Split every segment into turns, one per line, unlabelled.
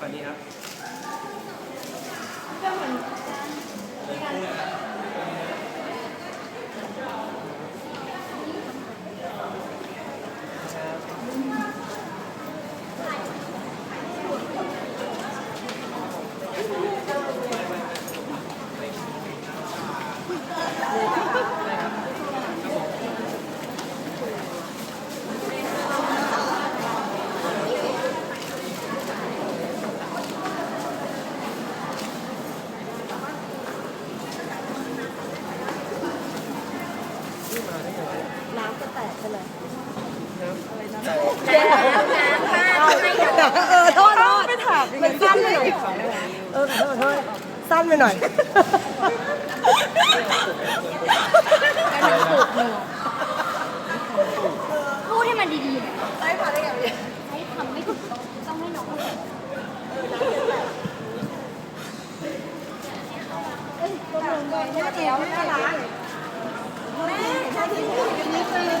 สวัสดีครับ
น้ำจะแตกไปเลย
แล้วน้ำป้าไม่ยอม
เออโทษโทษไม่ถามมันสั้นไปหน่อยเออขอโทษโทษสั้นไปหน่อย
พูดให้มันดีๆหน่อยใช้ทำได้ยังไงใช้ทำไม่ถูกต้องต้องให้น้องเข้าใจเอ้ยตัวนึงเลยน่าเดียวน่ารักแม่ถ้าที่พูดอย่างนี้เป็น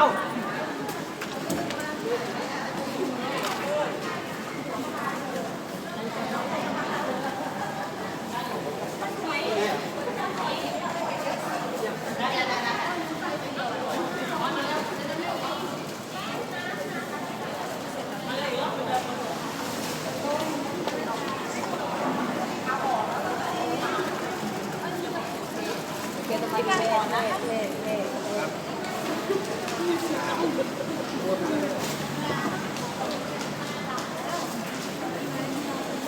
อ้า
เ Thank
you.